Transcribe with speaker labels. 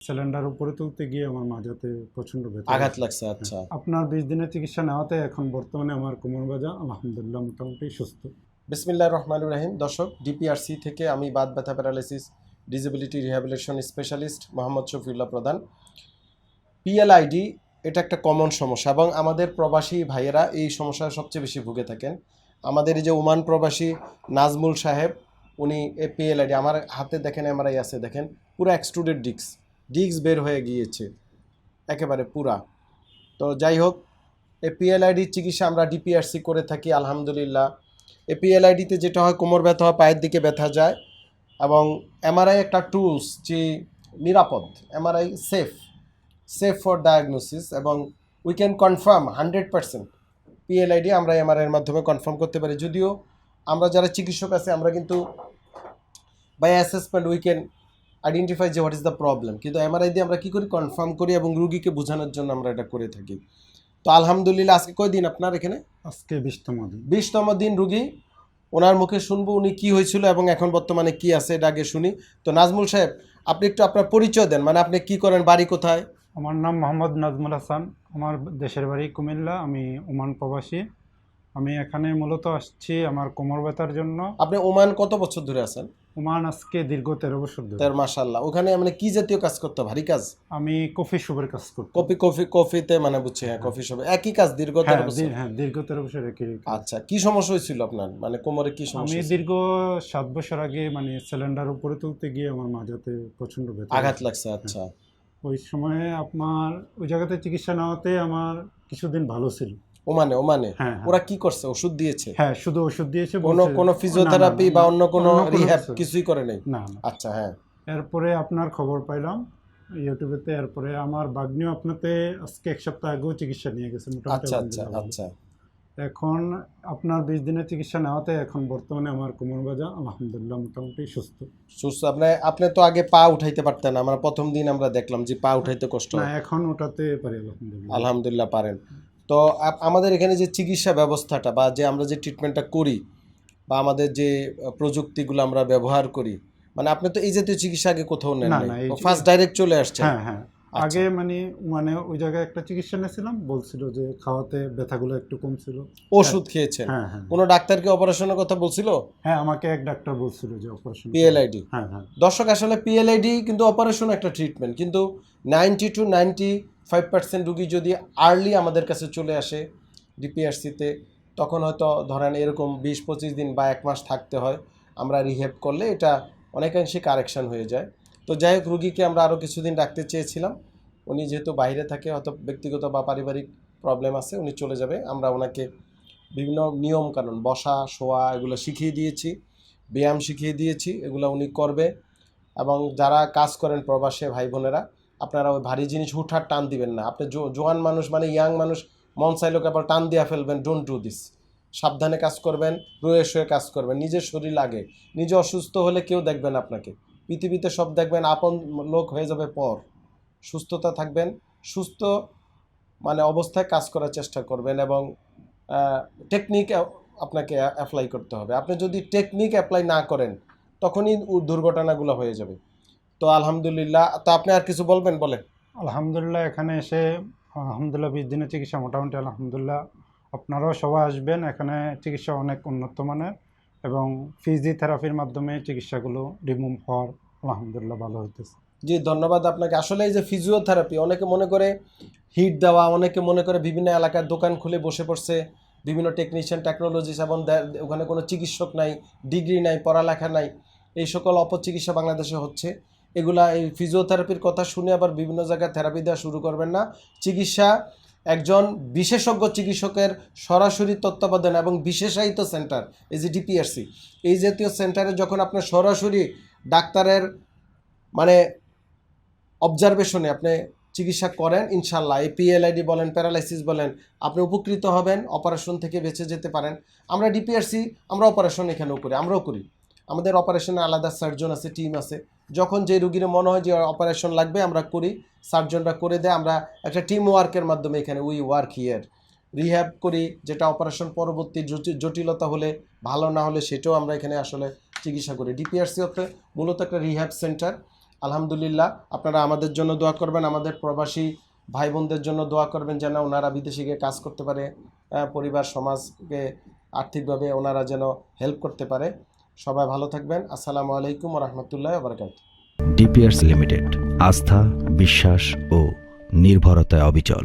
Speaker 1: Cylinder উপরে তুলতে গিয়ে আমার মাঝাতে প্রচণ্ড ব্যথা
Speaker 2: আঘাত লাগছে। আচ্ছা।
Speaker 1: আপনার বিশ দিনের চিকিৎসা নেওয়াতে এখন বর্তমানে আমার কোমর বাজা আলহামদুলিল্লাহ মোটামুটি সুস্থ।
Speaker 2: বিসমিল্লাহ রহমান রাহিম। দর্শক ডিপিআরসি থেকে আমি বাদ ব্যথা paralysis disability rehabilitation specialist Mohammad Shafiullah প্রধান। পিএলআইডি এটা একটা কমন সমস্যা এবং আমাদের প্রবাসী ভাইয়েরা এই সমস্যায় সবচেয়ে বেশি ভুগে থাকেন। আমাদের এই যে ওমান প্রবাসী নাজমুল সাহেব উনি এ পিএলআইডি আমার হাতে দেখেন এমআরআই আছে দেখেন পুরো এক্সট্রুডেড ডিস্ক ডিস্ক বের হয়ে গিয়েছে, একেবারে পুরা। তো যাই হোক এই পিএলআইডি চিকিৎসা আমরা ডিপিআরসি করে থাকি, আলহামদুলিল্লাহ। এপিএলআইডিতে যেটা হয়, কোমর ব্যথা হয়, পায়ের দিকে ব্যথা যায়, এবং এমআরআই একটা টুলস যে নিরাপদ MRI safe safe for diagnosis এবং we can confirm hundred percent PLID আমরা এমআরআইয়ের মাধ্যমে কনফার্ম করতে পারি। যদিও আমরা যারা চিকিৎসক আছে, আমরা কিন্তু by assessment we can identify যে হোয়াট ইজ দ্য প্রবলেম কিন্তু এমআরআই দিয়ে আমরা কী করি? কনফার্ম করি এবং রুগীকে বোঝানোর জন্য আমরা এটা করে থাকি। তো আলহামদুলিল্লাহ আজকে কয়দিন আপনার এখানে?
Speaker 1: আজকে বিশতম দিন।
Speaker 2: বিশতম দিন রুগী ওনার মুখে শুনব উনি কি হয়েছিল এবং এখন বর্তমানে কি আছে এটা আগে শুনি। তো নাজমুল সাহেব আপনি একটু আপনার পরিচয় দেন মানে আপনি কি করেন বাড়ি কোথায়?
Speaker 1: আমার নাম মোহাম্মদ নাজমুল হাসান আমার দেশের বাড়ি কুমিল্লা আমি ওমান প্রবাসী। আমি এখানে মূলত আসছি আমার কোমর ব্যথার জন্য।
Speaker 2: আপনি ওমান কত বছর ধরে আছেন?
Speaker 1: ওমান আজকে দীর্ঘ তেরো বছর ধরে।
Speaker 2: তার মাশাল্লাহ ওখানে মানে কি জাতীয় কাজ করতে ভারী কাজ?
Speaker 1: আমি কফি শুভের কাজ করতাম।
Speaker 2: কফি কফি কফিতে মানে বুঝছি হ্যাঁ কফি সব একই কাজ দীর্ঘ তেরো
Speaker 1: হ্যাঁ
Speaker 2: বছর?
Speaker 1: হ্যাঁ দীর্ঘ তেরো বছর একই
Speaker 2: আচ্ছা কি সমস্যা হয়েছিল আপনার? মানে কোমরে কি
Speaker 1: আমি
Speaker 2: সমস্যা হয়েছিল?
Speaker 1: দীর্ঘ সাত বছর আগে মানে সিলিন্ডার উপরে তুলতে গিয়ে আমার মাঝাতে প্রচণ্ড ব্যথা
Speaker 2: আঘাত লাগছে আচ্ছা।
Speaker 1: ওই সময়ে আপনার ওই জায়গাতে চিকিৎসা নেওয়াতে আমার কিছুদিন ভালো ছিল।
Speaker 2: ওমানে ওমানে।
Speaker 1: হ্যাঁ হ্যাঁ।
Speaker 2: ওরা কি করছে? ওষুধ দিয়েছে?
Speaker 1: হ্যাঁ শুধু ওষুধ দিয়েছে
Speaker 2: কোনো কোনো ফিজিওথেরাপি বা অন্য কোনো রিহ্যাব কিছুই করে নেই?
Speaker 1: না না।
Speaker 2: আচ্ছা হ্যাঁ।
Speaker 1: এরপরে আপনার খবর পাইলাম ইউটিউবেতে এরপরে আমার বাগ্নিও আপনাতে আজকে এক সপ্তাহ আগেও চিকিৎসা নিয়ে গেছে
Speaker 2: আচ্ছা আচ্ছা আচ্ছা।
Speaker 1: এখন আপনার বিশ দিনের চিকিৎসা নেওয়াতে এখন বর্তমানে আমার কোমর বাজা আলহামদুলিল্লাহ মোটামুটি সুস্থ।
Speaker 2: সুস্থ। আপনি আপনি তো আগে পা উঠাইতে পারতেন আমরা প্রথম দিন আমরা দেখলাম যে পা উঠাইতে কষ্ট
Speaker 1: না এখন ওটাতে পারি আলহামদুলিল্লাহ।
Speaker 2: আলহামদুলিল্লাহ পারেন। তো আমাদের এখানে যে চিকিৎসা ব্যবস্থাটা বা যে আমরা যে ট্রিটমেন্টটা করি বা আমাদের যে প্রযুক্তিগুলো আমরা ব্যবহার করি মানে আপনি তো এই জাতীয় চিকিৎসা আগে কোথাও নেন ফার্স্ট ডাইরেক্ট চলে আসছে
Speaker 1: হ্যাঁ হ্যাঁ। আগে মানে মানে ওই জায়গায় একটা চিকিৎসা নিয়েছিলাম বলছিল যে খাওয়াতে ব্যথাগুলো একটু কমছিল।
Speaker 2: ওষুধ খেয়েছেন?
Speaker 1: হ্যাঁ হ্যাঁ।
Speaker 2: কোনো ডাক্তারকে অপারেশনের কথা বলছিল?
Speaker 1: হ্যাঁ আমাকে এক ডাক্তার বলছিল যে অপারেশন
Speaker 2: পিএলআইডি
Speaker 1: হ্যাঁ হ্যাঁ।
Speaker 2: দর্শক আসলে পিএলআইডি কিন্তু অপারেশন একটা ট্রিটমেন্ট কিন্তু ninety to ninety five percent রুগী যদি আর্লি আমাদের কাছে চলে আসে ডিপিআরসিতে তখন হয়তো ধরেন এরকম বিশ পঁচিশ দিন বা এক মাস থাকতে হয়। আমরা রিহেভ করলে এটা অনেকাংশে কারেকশন হয়ে যায়। তো যাই হোক, রুগীকে আমরা আরও কিছুদিন রাখতে চেয়েছিলাম। উনি যেহেতু বাইরে থাকে, হয়তো ব্যক্তিগত বা পারিবারিক প্রবলেম আছে, উনি চলে যাবে। আমরা ওনাকে বিভিন্ন নিয়ম কানুন বসা, শোয়া, এগুলো শিখিয়ে দিয়েছি। ব্যায়াম শিখিয়ে দিয়েছি, এগুলো উনি করবে। এবং যারা কাজ করেন প্রবাসে ভাই বোনেরা আপনারা ওই ভারী জিনিস হুঠার টান দিবেন না। আপনি জোয়ান মানুষ মানে ইয়াং মানুষ, মন চাইলোকে আবার টান দিয়া ফেলবেন ডোন্ট ডু দিস সাবধানে কাজ করবেন, রয়ে শুয়ে কাজ করবেন, নিজের শরীর লাগে। নিজে অসুস্থ হলে কেউ দেখবেন আপনাকে। পৃথিবীতে সব দেখবেন, আপন লোক হয়ে যাবে পর। সুস্থতা থাকবেন, সুস্থ মানে অবস্থায় কাজ করার চেষ্টা করবেন এবং টেকনিক আপনাকে অ্যাপ্লাই করতে হবে। আপনি যদি টেকনিক অ্যাপ্লাই না করেন, তখনই দুর্ঘটনাগুলো হয়ে যাবে। তো আলহামদুলিল্লাহ তো আপনি আর কিছু বলবেন? বলেন।
Speaker 1: আলহামদুলিল্লাহ এখানে এসে আলহামদুলিল্লাহ বিশ দিনের চিকিৎসা মোটামুটি আলহামদুলিল্লাহ। আপনারাও সবাই আসবেন এখানে চিকিৎসা অনেক উন্নত মানের এবং ফিজিওথেরাপির মাধ্যমে চিকিৎসাগুলো রিমুভ হওয়ার আলহামদুলিল্লাহ ভালো হইতেছে।
Speaker 2: জি ধন্যবাদ আপনাকে। আসলে এই যে ফিজিওথেরাপি অনেকে মনে করে হিট দেওয়া অনেকে মনে করে বিভিন্ন এলাকার দোকান খুলে বসে পড়ছে বিভিন্ন টেকনিশিয়ান টেকনোলজিস এবং ওখানে কোনো চিকিৎসক নাই ডিগ্রি নাই পড়ালেখা নাই এই সকল অপচিকিৎসা বাংলাদেশে হচ্ছে। এগুলা এই ফিজিওথেরাপির কথা শুনে আবার বিভিন্ন জায়গায় থেরাপি দেওয়া শুরু করবেন না। চিকিৎসা একজন বিশেষজ্ঞ চিকিৎসকের সরাসরি তত্ত্বাবধান এবং বিশেষায়িত সেন্টার এই যে ডিপিআরসি এই জাতীয় সেন্টারে যখন আপনার সরাসরি ডাক্তারের মানে অবজারভেশনে আপনি চিকিৎসা করেন ইনশাল্লাহ এই পিএলআইডি বলেন প্যারালাইসিস বলেন, আপনি উপকৃত হবেন অপারেশন থেকে বেঁচে যেতে পারেন। আমরা ডিপিআরসি আমরা অপারেশন এখানেও করি, আমরাও করি। আমাদের অপারেশনে আলাদা সার্জন আছে টিম আছে। যখন যে রুগীর মনে হয় যে অপারেশন লাগবে, আমরা করি। সার্জনরা করে দেয়। আমরা একটা টিম ওয়ার্কের মাধ্যমে এখানে উই ওয়ার্ক হিয়ার রিহ্যাব করি, যেটা অপারেশন পরবর্তী জটিলতা হলে, ভালো না হলে সেটাও আমরা এখানে আসলে চিকিৎসা করি। ডিপিআরসি হচ্ছে মূলত একটা রিহ্যাব সেন্টার আলহামদুলিল্লাহ, আপনারা আমাদের জন্য দোয়া করবেন। আমাদের প্রবাসী ভাই বোনদের জন্য দোয়া করবেন যেন ওনারা বিদেশে গিয়ে কাজ করতে পারে। পরিবার, সমাজকে আর্থিকভাবে ওনারা যেন হেল্প করতে পারে। সবাই ভালো থাকবেন। আসসালামু আলাইকুম রহমতুল্লাহ বরকাত
Speaker 3: ডিপিআরস লিমিটেড আস্থা বিশ্বাস ও নির্ভরতায় অবিচল।